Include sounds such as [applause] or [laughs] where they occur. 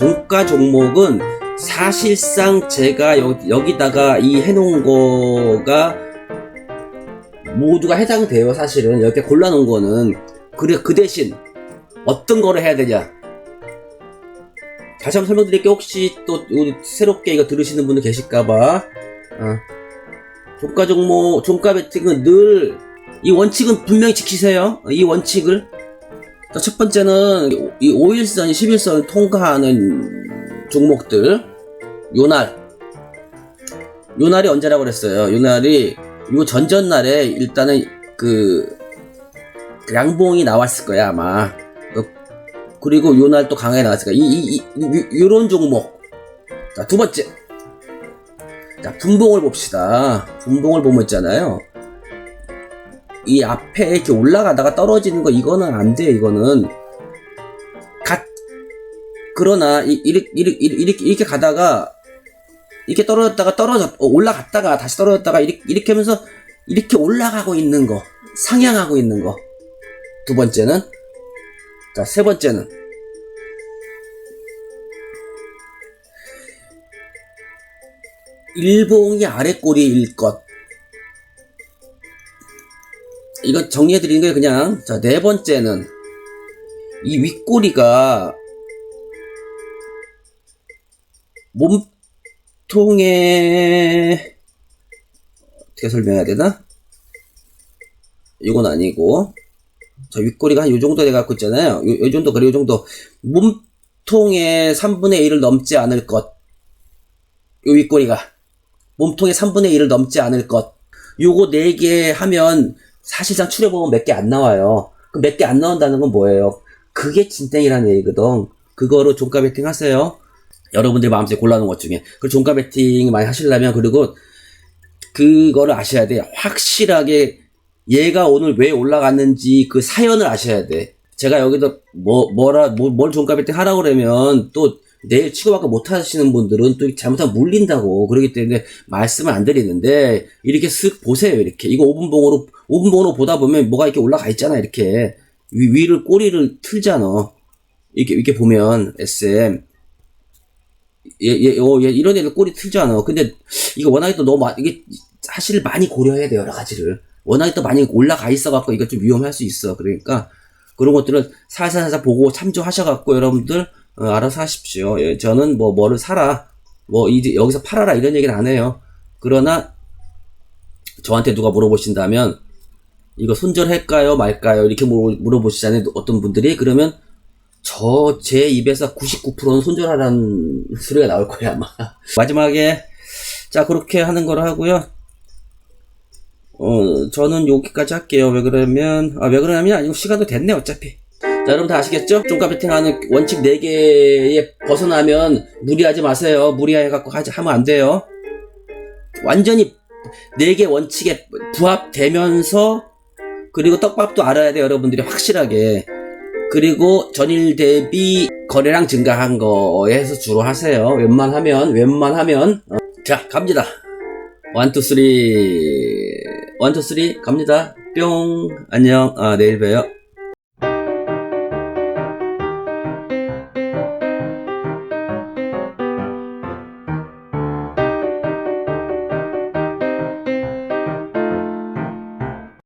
종가 종목은 사실상 제가 여, 여기 다가 이 해놓은 거가 모두가 해당돼요 사실은. 이렇게 골라놓은 거는. 그래 그 대신 어떤 거를 해야 되냐? 다시 한번 설명드릴게요. 혹시 또 새롭게 이거 들으시는 분들 계실까봐. 어. 종가 종목 종가 베팅은 늘 이 원칙은 분명히 지키세요. 이 원칙을. 자, 첫 번째는 이 5일선, 11선 통과하는 종목들. 요 날. 요 날이 언제라고 그랬어요? 요 날이 요 전전날에 일단은 그 양봉이 나왔을 거야 아마. 어, 그리고 요 날 또 강하게 나왔을 거야. 이, 이, 이, 요런 종목. 자 두 번째. 자 분봉을 봅시다. 분봉을 보면 있잖아요 이 앞에 이렇게 올라가다가 떨어지는 거 이거는 안 돼 이거는. 갓. 그러나 이, 이렇게, 이렇게, 이렇게, 이렇게 가다가 이렇게 떨어졌다가 떨어졌 어, 올라갔다가 다시 떨어졌다가 이렇게, 이렇게 하면서 이렇게 올라가고 있는 거 상향하고 있는 거. 두 번째는? 자 세 번째는? 일봉이 아래 꼬리일 것 이거 정리해 드리는 거예요 그냥. 자 네 번째는 이 윗꼬리가 몸통에 어떻게 설명해야 되나? 이건 아니고. 자 윗꼬리가 한 요 정도 돼 갖고 있잖아요. 요, 요 정도 그래 요 정도. 몸통의 3분의 1을 넘지 않을 것 요 윗꼬리가. 몸통의 3분의 1을 넘지 않을 것. 요거 4개 하면 사실상 추려보면 몇 개 안 나와요. 그 몇 개 안 나온다는 건 뭐예요? 그게 진땡이라는 얘기거든. 그거로 종가 베팅 하세요. 여러분들이 마음속에 골라놓은 것 중에. 그 종가 베팅 많이 하시려면, 그리고 그거를 아셔야 돼. 확실하게 얘가 오늘 왜 올라갔는지 그 사연을 아셔야 돼. 제가 여기서 뭐, 뭐라, 뭐, 뭘 종가 베팅 하라고 그러면 또 내일 치고받고 못 하시는 분들은 또 잘못하면 물린다고. 그러기 때문에 말씀을 안 드리는데, 이렇게 쓱 보세요, 이렇게. 이거 5분봉으로, 5분봉으로 보다 보면 뭐가 이렇게 올라가 있잖아, 이렇게. 위, 위를, 꼬리를 틀잖아. 이렇게, 이렇게 보면, SM. 얘, 얘, 어, 얘, 이런 애들 꼬리 틀잖아. 근데, 이거 워낙에 또 너무, 마- 이게, 사실 많이 고려해야 돼, 여러 가지를. 워낙에 또 많이 올라가 있어 갖고, 이거 좀 위험할 수 있어. 그러니까, 그런 것들은 살살살살 보고 참조하셔 갖고, 여러분들, 어, 알아서 하십시오. 예, 저는 뭐 뭐를 사라, 뭐 이제 여기서 팔아라 이런 얘기는 안 해요. 그러나 저한테 누가 물어보신다면 이거 손절할까요, 말까요 이렇게 물어- 물어보시잖아요. 어떤 분들이 그러면 저 제 입에서 99%는 손절하라는 소리가 나올 거예요 아마. [laughs] 마지막에 자 그렇게 하는 거로 하고요. 어 저는 여기까지 할게요. 왜 그러면 아 왜 그러냐면 아니고 시간도 됐네 어차피. 자, 여러분 다 아시겠죠? 종가 베팅하는 원칙 4개에 벗어나면 무리하지 마세요. 무리해갖고 하면 안 돼요. 완전히 4개 원칙에 부합되면서, 그리고 떡밥도 알아야 돼요. 여러분들이 확실하게. 그리고 전일 대비 거래량 증가한 거에서 주로 하세요. 웬만하면, 웬만하면. 어. 자, 갑니다. 원, 투, 쓰리. 원, 투, 쓰리. 갑니다. 뿅. 안녕. 아, 내일 봬요.